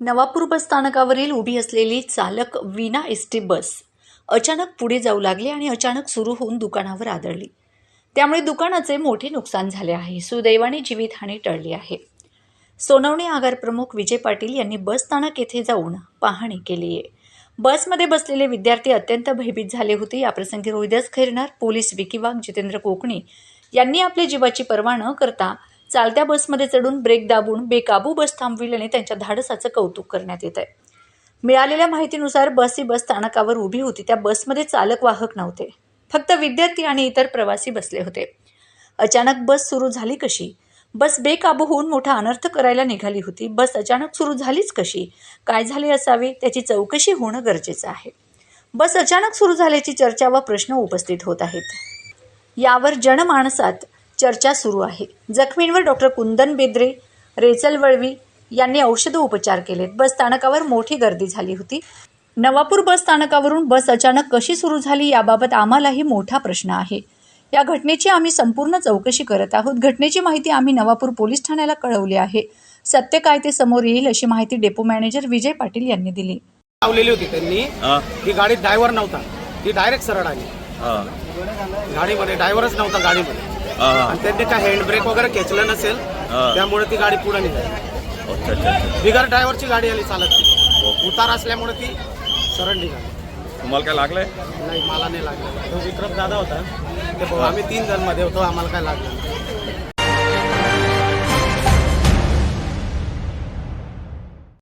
नवापूर बस स्थानकावरील उभी असलेली चालक विना एस टी बस अचानक पुढे जाऊ लागली आणि अचानक सुरू होऊन दुकानावर आदळली. त्यामुळे दुकानाचे मोठे नुकसान झाले आहे. सुदैवाने जीवितहानी टळली आहे. सोनवणे आगार प्रमुख विजय पाटील यांनी बस स्थानक येथे जाऊन पाहणी केली आहे. बसमध्ये बसलेले विद्यार्थी अत्यंत भयभीत झाले होते. याप्रसंगी रोहिदास खैरनार पोलीस विकी वाघ जितेंद्र कोकणी यांनी आपल्या जीवाची पर्वा न करता चालत्या बसमध्ये चढून ब्रेक दाबून बेकाबू बस थांबविल्याने त्यांच्या धाडसाचं कौतुक करण्यात येत आहे मिळालेल्या माहितीनुसार बस ही बस स्थानकावर उभी होती. त्या बसमध्ये चालक वाहक नव्हते. फक्त विद्यार्थी आणि इतर प्रवासी बसले होते. अचानक बस सुरू झाली कशी? बस बेकाबू होऊन मोठा अनर्थ करायला निघाली होती. बस अचानक सुरू झालीच कशी? काय झाले असावे? त्याची चौकशी होणं गरजेचं आहे. बस अचानक सुरू झाल्याची चर्चा व प्रश्न उपस्थित होत आहेत. यावर जनमानसात चर्चा सुरू आहे. जखमींवर डॉक्टर कुंदन बेद्रे रेचल वळवी यांनी औषध उपचार केलेत. बस स्थानकावर मोठी गर्दी झाली होती. नवापूर बस स्थानकावरून बस अचानक कशी सुरू झाली याबाबत आम्हालाही मोठा प्रश्न आहे. या घटनेची आम्ही संपूर्ण चौकशी करत आहोत. घटनेची माहिती आम्ही नवापूर पोलीस ठाण्याला कळवली आहे. सत्य काय ते समोर येईल अशी माहिती डेपो मॅनेजर विजय पाटील यांनी दिली. लावलेली होती त्यांनी. हा. ती गाडीत ड्रायव्हर नव्हता. ती डायरेक्ट सरळ आली. हा. गाडीमध्ये ड्रायव्हरच नव्हता गाडीमध्ये. आणि त्यांनी काय हँड ब्रेक वगैरे खेचलं नसेल. त्यामुळे ती गाडी पुढे निघाली. बिगर ड्रायव्हरची गाडी आली चालत ती. उतार असल्यामुळे ती सरळ निघाली. तुम्हाला काय लागलंय? नाही मला नाही लागलं. तो विक्रम दादा होता. ते आम्ही तीन जणमध्ये होतो आम्हाला काय लागलं.